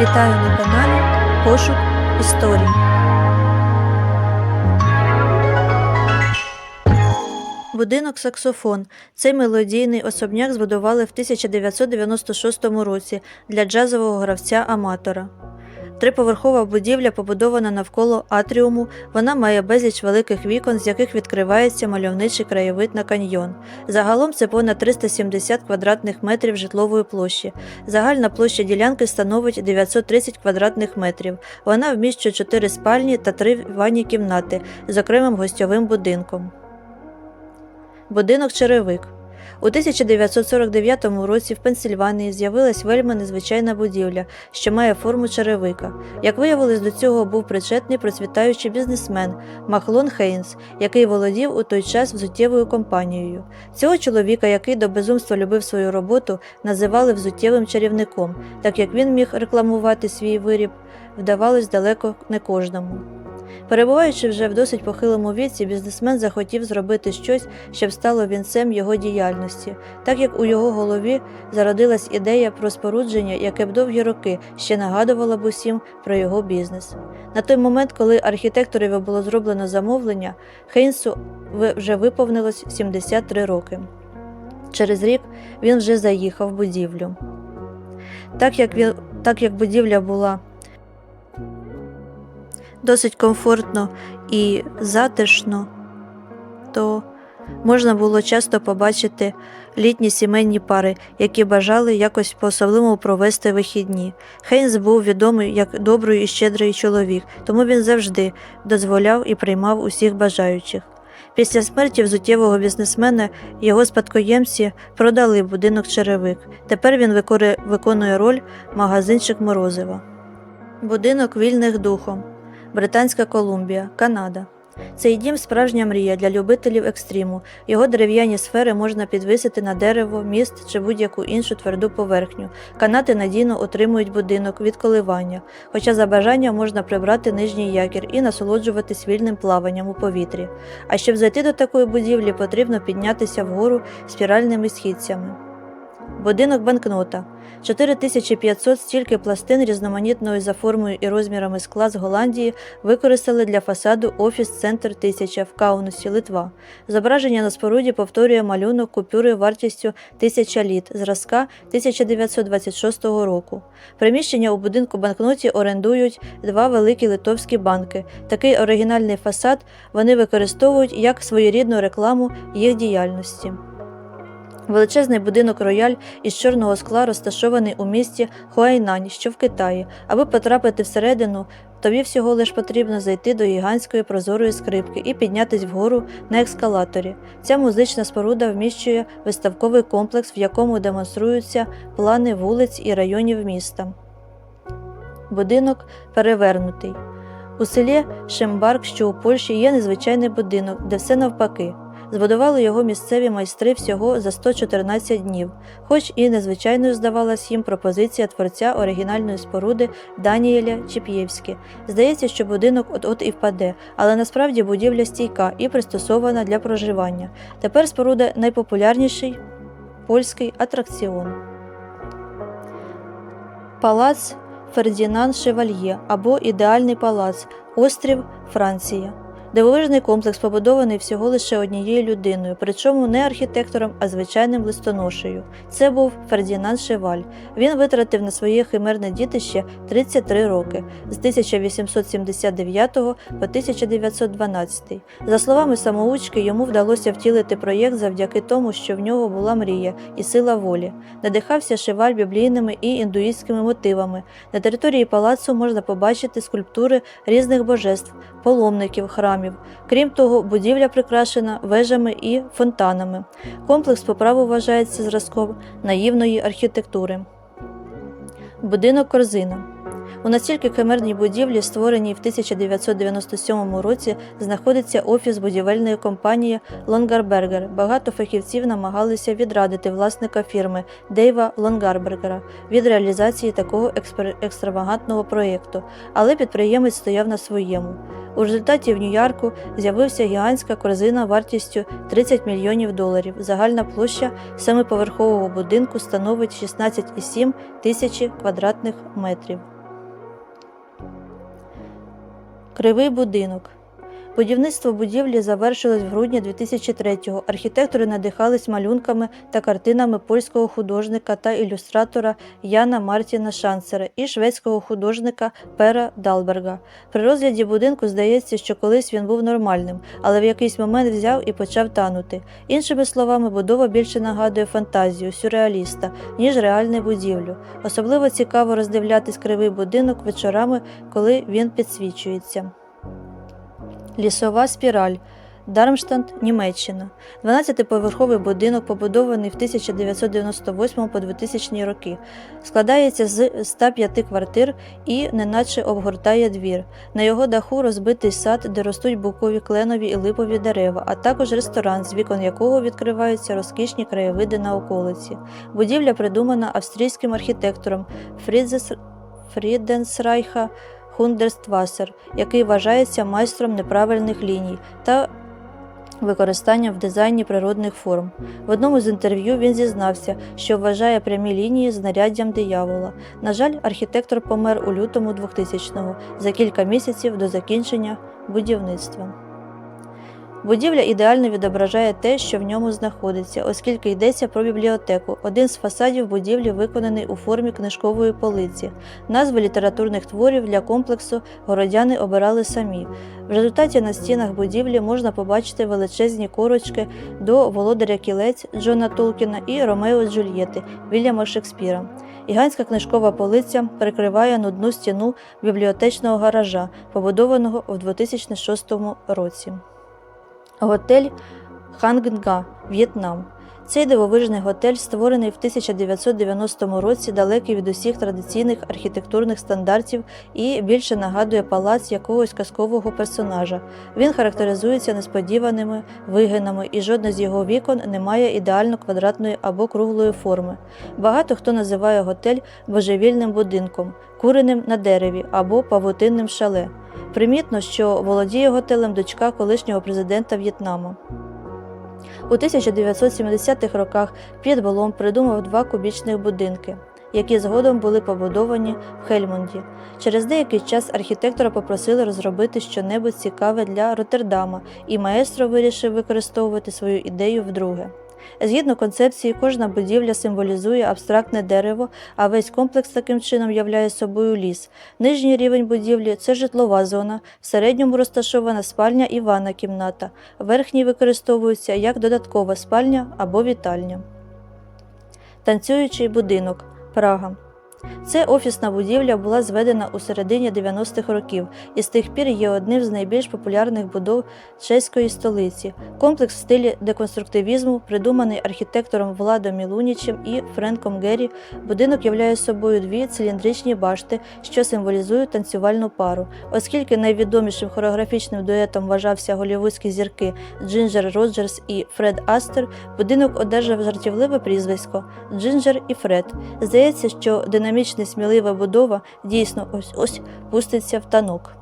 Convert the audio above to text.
Вітаю на каналі Пошук історій. Будинок Саксофон. Цей мелодійний особняк збудували в 1996 році для джазового гравця-аматора. Триповерхова будівля побудована навколо атріуму. Вона має безліч великих вікон, з яких відкривається мальовничий краєвид на каньйон. Загалом це понад 370 квадратних метрів житлової площі. Загальна площа ділянки становить 930 квадратних метрів. Вона вміщує 4 спальні та 3 ванні кімнати з окремим гостьовим будинком. Будинок Черевик. У 1949 році в Пенсільванії з'явилась вельми незвичайна будівля, що має форму черевика. Як виявилось, до цього був причетний процвітаючий бізнесмен Махлон Хейнс, який володів у той час взуттєвою компанією. Цього чоловіка, який до безумства любив свою роботу, називали взуттєвим чарівником, так як він міг рекламувати свій виріб, вдавалось далеко не кожному. Перебуваючи вже в досить похилому віці, бізнесмен захотів зробити щось, щоб стало вінцем його діяльності, так як у його голові зародилась ідея про спорудження, яке б довгі роки ще нагадувало б усім про його бізнес. На той момент, коли архітекторові було зроблено замовлення, Хейнсу вже виповнилось 73 роки. Через рік він вже заїхав в будівлю. Так як, він, так як будівля була досить комфортно і затишно, то можна було часто побачити літні сімейні пари, які бажали якось по-особливому провести вихідні. Хейнс був відомий як добрий і щедрий чоловік, тому він завжди дозволяв і приймав усіх бажаючих. Після смерті взуттєвого бізнесмена його спадкоємці продали будинок черевик. Тепер він виконує роль магазинчик Морозива. Будинок вільних духом. Британська Колумбія, Канада. Цей дім справжня мрія для любителів екстриму. Його дерев'яні сфери можна підвисити на дерево, міст чи будь-яку іншу тверду поверхню. Канати надійно отримують будинок від коливання, хоча за бажанням можна прибрати нижній якір і насолоджуватись вільним плаванням у повітрі. А щоб зайти до такої будівлі, потрібно піднятися вгору спіральними східцями. Будинок банкнота. 4500 стільки пластин різноманітної за формою і розмірами скла з Голландії використали для фасаду офіс-центр 1000 в Каунусі, Литва. Зображення на споруді повторює малюнок купюри вартістю 1000 літ зразка 1926 року. Приміщення у будинку банкноті орендують два великі литовські банки. Такий оригінальний фасад вони використовують як своєрідну рекламу їх діяльності. Величезний будинок рояль із чорного скла розташований у місті Хуайнань, що в Китаї. Аби потрапити всередину, тобі всього лиш потрібно зайти до гігантської прозорої скрипки і піднятись вгору на ескалаторі. Ця музична споруда вміщує виставковий комплекс, в якому демонструються плани вулиць і районів міста. Будинок перевернутий. У селі Шембарк, що у Польщі, є незвичайний будинок, де все навпаки. Збудували його місцеві майстри всього за 114 днів, хоч і незвичайною здавалась їм пропозиція творця оригінальної споруди Даніеля Чіп'євські. Здається, що будинок от-от і впаде, але насправді будівля стійка і пристосована для проживання. Тепер споруда найпопулярніший польський атракціон. Палац Фердінанд Шевальє або Ідеальний палац, острів Франція. Дивовижний комплекс побудований всього лише однією людиною, причому не архітектором, а звичайним листоношею. Це був Фердінанд Шеваль. Він витратив на своє химерне дітище 33 роки з 1879 по 1912. За словами самоучки, йому вдалося втілити проєкт завдяки тому, що в нього була мрія і сила волі. Надихався Шеваль біблійними і індуїстськими мотивами. На території палацу можна побачити скульптури різних божеств, паломників, храмів. Крім того, будівля прикрашена вежами і фонтанами. Комплекс по праву вважається зразком наївної архітектури. Будинок Корзина. У настільки химерній будівлі, створеній в 1997 році, знаходиться офіс будівельної компанії Лонгарбергер. Багато фахівців намагалися відрадити власника фірми Дейва Лонгарбергера від реалізації такого експер- екстравагантного проєкту, але підприємець стояв на своєму. У результаті в Нью-Йорку з'явився гігантська корзина вартістю 30 мільйонів доларів. Загальна площа семиповерхового будинку становить 16,7 тисячі квадратних метрів. Кривий будинок. Будівництво будівлі завершилось в грудні 2003-го. Архітектори надихались малюнками та картинами польського художника та ілюстратора Яна Мартіна Шансера і шведського художника Пера Далберга. При розгляді будинку здається, що колись він був нормальним, але в якийсь момент взяв і почав танути. Іншими словами, будова більше нагадує фантазію сюрреаліста, ніж реальну будівлю. Особливо цікаво роздивлятись кривий будинок вечорами, коли він підсвічується. Лісова спіраль. Дармштадт, Німеччина. 12-поверховий будинок, побудований в 1998 по 2000 роки. Складається з 105 квартир і неначе обгортає двір. На його даху розбитий сад, де ростуть букові кленові і липові дерева, а також ресторан, з вікон якого відкриваються розкішні краєвиди на околиці. Будівля придумана австрійським архітектором Фрідзес... Фріденсрайха Хундерствасер, який вважається майстром неправильних ліній та використання в дизайні природних форм. В одному з інтерв'ю він зізнався, що вважає прямі лінії знаряддям диявола. На жаль, архітектор помер у лютому 2000-го, за кілька місяців до закінчення будівництва. Будівля ідеально відображає те, що в ньому знаходиться, оскільки йдеться про бібліотеку. Один з фасадів будівлі виконаний у формі книжкової полиці. Назви літературних творів для комплексу городяни обирали самі. В результаті на стінах будівлі можна побачити величезні корочки до володаря кілець Джона Толкіна і Ромео Джульєти Вільяма Шекспіра. Гігантська книжкова полиця перекриває нудну стіну бібліотечного гаража, побудованого у 2006 році. Готель Хангнга, В'єтнам. Цей дивовижний готель, створений в 1990 році, далекий від усіх традиційних архітектурних стандартів і більше нагадує палац якогось казкового персонажа. Він характеризується несподіваними вигинами, і жодне з його вікон не має ідеально квадратної або круглої форми. Багато хто називає готель божевільним будинком, куреним на дереві або павутинним шале. Примітно, що володіє готелем дочка колишнього президента В'єтнаму. У 1970-х роках П'єт Болом придумав два кубічних будинки, які згодом були побудовані в Хельмунді. Через деякий час архітектора попросили розробити щонебудь цікаве для Роттердама, і маестро вирішив використовувати свою ідею вдруге. Згідно концепції, кожна будівля символізує абстрактне дерево, а весь комплекс таким чином являє собою ліс. Нижній рівень будівлі це житлова зона, в середньому розташована спальня і ванна кімната, верхній використовується як додаткова спальня або вітальня. Танцюючий будинок Прага. Це офісна будівля була зведена у середині 90-х років і з тих пір є одним з найбільш популярних будов чеської столиці. Комплекс в стилі деконструктивізму, придуманий архітектором Владом Мілунічем і Френком Геррі, будинок являє собою дві циліндричні башти, що символізують танцювальну пару. Оскільки найвідомішим хореографічним дуетом вважався голівудські зірки Джинджер Роджерс і Фред Астер, будинок одержав жартівливе прізвисько Джинджер і Фред. Здається, що динамічна смілива будова дійсно ось ось пуститься в танок.